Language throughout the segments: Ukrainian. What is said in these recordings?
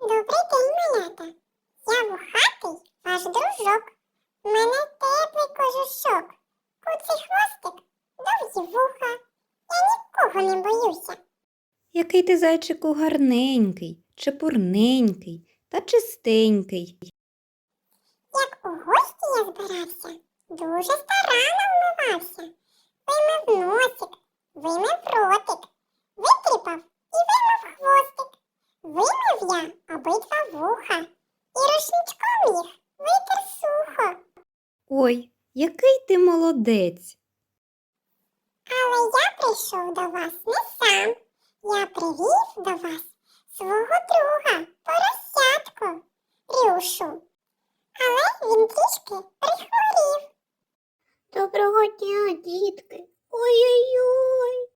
Добрий день, малята. Я вухатий, ваш дружок. У мене теплий кожушок. Куций хвостик, довгі вуха. Я нікого не боюся. Який ти зайчику гарненький, чепурненький та чистенький. Як у гості я збирався, дуже старанно вмивався. Вимив носик, вимив ротик, витріпав і вимив хвостик. Вимив я обидва вуха, і рушничком їх витер сухо. Ой, який ти молодець. Але я прийшов до вас не сам. Я привів до вас свого друга, поросятку, Рюшу. Але він трішки прихворів. Доброго дня, дітки. Ой-ой-ой.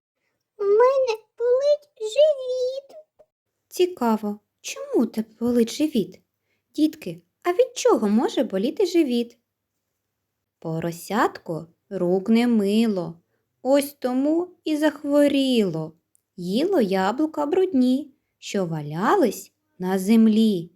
У мене болить живіт. Цікаво, чому тебе болить живіт? Дітки, а від чого може боліти живіт? Поросятко рук не мило, ось тому і захворіло. Їло яблука брудні, що валялись на землі.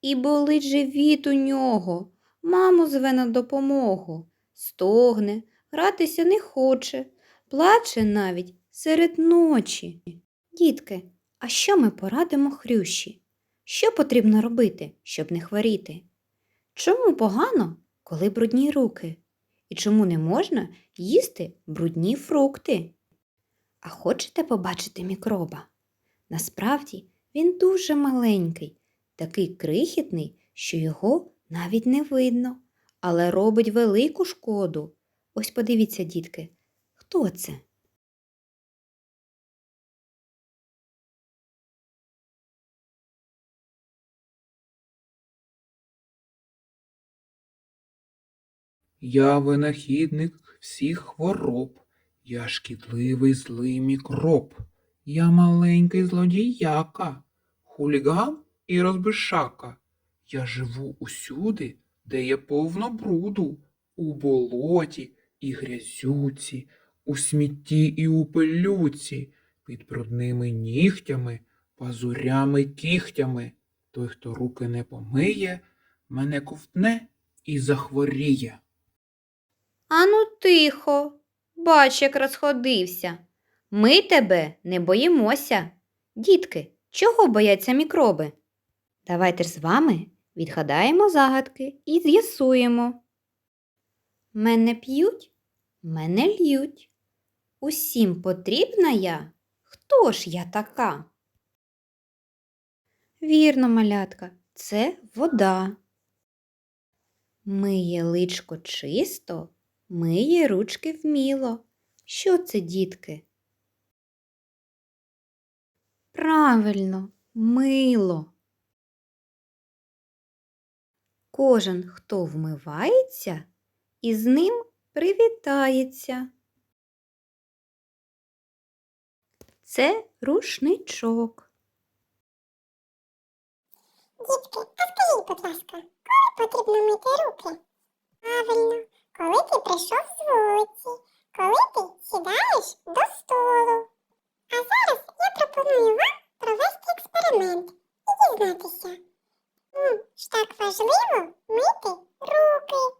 І болить живіт у нього. Маму зве на допомогу. Стогне, гратися не хоче, плаче навіть серед ночі. Дітки, а що ми порадимо хрющі? Що потрібно робити, щоб не хворіти? Чому погано, коли брудні руки? І чому не можна їсти брудні фрукти? А хочете побачити мікроба? Насправді він дуже маленький, такий крихітний, що його навіть не видно, але робить велику шкоду. Ось подивіться, дітки, хто це? Я винахідник всіх хвороб, я шкідливий злий мікроб, я маленький злодіяка, хуліган і розбишака. Я живу усюди, де є повно бруду, у болоті і грязюці, у смітті і у пилюці, під брудними нігтями, пазурями, кігтями. Той, хто руки не помиє, мене ковтне і захворіє. Ану тихо, бач, як розходився. Ми тебе не боїмося. Дітки, чого бояться мікроби? Давайте ж з вами відгадаємо загадки і з'ясуємо. Мене п'ють, мене льють. Усім потрібна я. Хто ж я така? Вірно, малятка, це вода. Миє личко чисто, миє ручки вміло. Що це, дітки? Правильно, мило. Кожен, хто вмивається, із ним привітається. Це рушничок. Дітки, а скажіть, будь ласка, коли потрібно мити руки? Правильно, коли ти прийшов з вулиці, коли ти сідаєш до столу. А зараз я пропоную вам провести експеримент і дізнатися. Ж так важливо мити руки?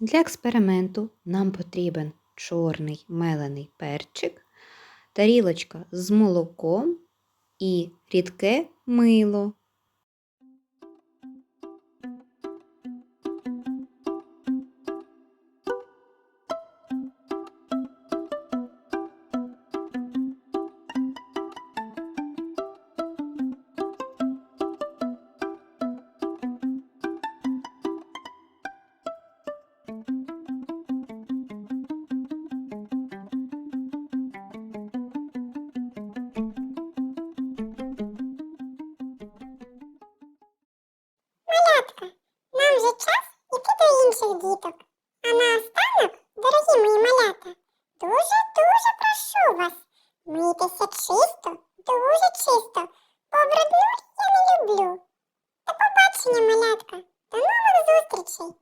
Для експерименту нам потрібен чорний мелений перчик, тарілочка з молоком і рідке мило. вже час іти до інших діток. А наостанок, дорогі мої малята, дуже-дуже прошу вас, мийтеся чисто, дуже чисто, бо брудну я не люблю. До побачення, малятка, до нових зустрічей!